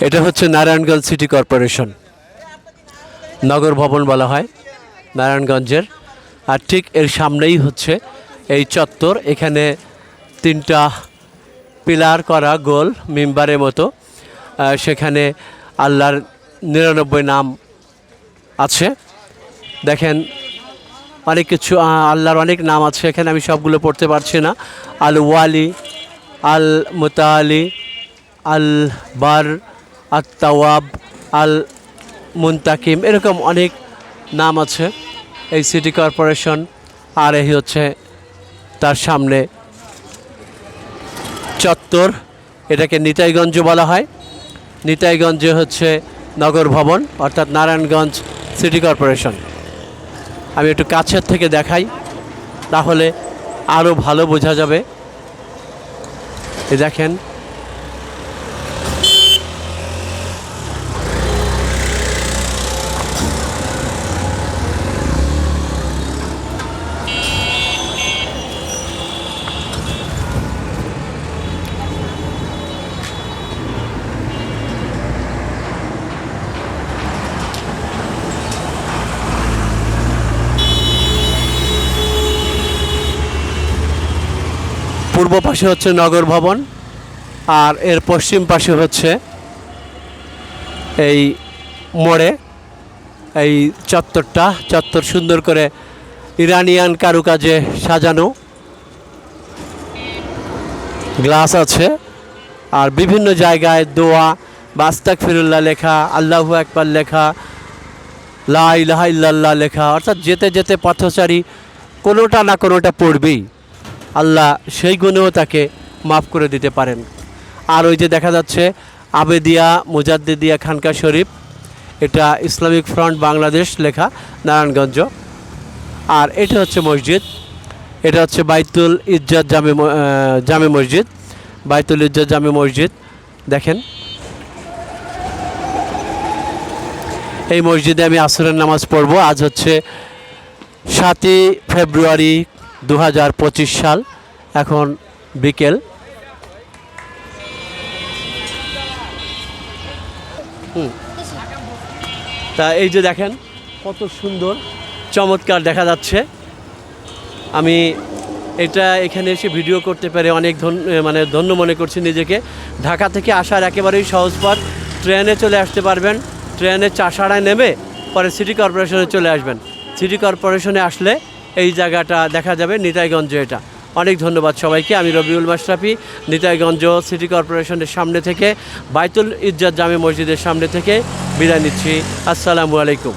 এটা হচ্ছে Narayanganj city corporation. নগর ভবন বলা হয় নারায়ণগঞ্জের। আর ঠিক এর সামনেই হচ্ছে এই চত্বর। এখানে তিনটা পিলার করা গোল মেম্বারের মতো। সেখানে আল্লাহর নিরানব্বই নাম আছে। দেখেন অনেক কিছু আল্লাহর অনেক নাম আছে। এখানে আমি সবগুলো পড়তে পারছি না। আল ওয়ালি আল মুতালি আল বার আত তাওয়াব আল মুন্তাকিম এরকম অনেক নাম আছে। এই সিটি কর্পোরেশন আর এই হচ্ছে তার সামনে চত্বর, এটাকে নিতাইগঞ্জ বলা হয়। নিতাইগঞ্জে হচ্ছে নগর ভবন, অর্থাৎ নারায়ণগঞ্জ সিটি কর্পোরেশন। আমি একটু কাছের থেকে দেখাই, তাহলে আরও ভালো বোঝা যাবে। দেখেন পূর্ব পাশে হচ্ছে নগর ভবন, আর এর পশ্চিম পাশে হচ্ছে এই মোড়ে, এই চত্বরটা, চত্বর সুন্দর করে ইরানিয়ান কারুকাজে সাজানো। গ্লাস আছে, আর বিভিন্ন জায়গায় দোয়া বাস্তাক ফিরুল্লাহ লেখা, আল্লাহু একবার লেখা, লা ইলাহা ইল্লাল্লাহ লেখা, অর্থাৎ যেতে যেতে পথচারী কোনোটা না কোনোটা পড়বেই। আল্লাহ সেই গুণেও তাকে মাফ করে দিতে পারেন। আর ওই যে দেখা যাচ্ছে, আবেদিয়া, মুজাদ্দিদিয়া খানকা শরীফ, এটা ইসলামিক ফ্রন্ট বাংলাদেশ লেখা, নারায়ণগঞ্জ। আর এটা হচ্ছে মসজিদ। এটা হচ্ছে বাইতুল ইজ্জত জামে জামে মসজিদ। বাইতুল ইজ্জত জামে মসজিদ। দেখেন। এই মসজিদে আমি আসরের নামাজ পড়ব। আজ হচ্ছে সাতই ফেব্রুয়ারি দু হাজার পঁচিশ সাল, এখন বিকেল। তা এই যে দেখেন, কত সুন্দর, চমৎকার দেখা যাচ্ছে। আমি এটা এখানে এসে ভিডিও করতে পেরে অনেক ধন্য মানে ধন্য মনে করছি নিজেকে। ঢাকা থেকে আসার একেবারেই সহজ পথ, ট্রেনে চলে আসতে পারবেন। ট্রেনে চাষাড়ায় নেমে পরে সিটি কর্পোরেশনে চলে আসবেন। সিটি কর্পোরেশনে আসলে এই জায়গাটা দেখা যাবে, নিতাইগঞ্জ এটা। অনেক ধন্যবাদ সবাইকে। আমি রবিউল মাশরাফি, নিতাইগঞ্জ সিটি কর্পোরেশনের সামনে থেকে, বাইতুল ইজ্জাত জামে মসজিদের সামনে থেকে বিদায় নিচ্ছি। আসসালামু আলাইকুম।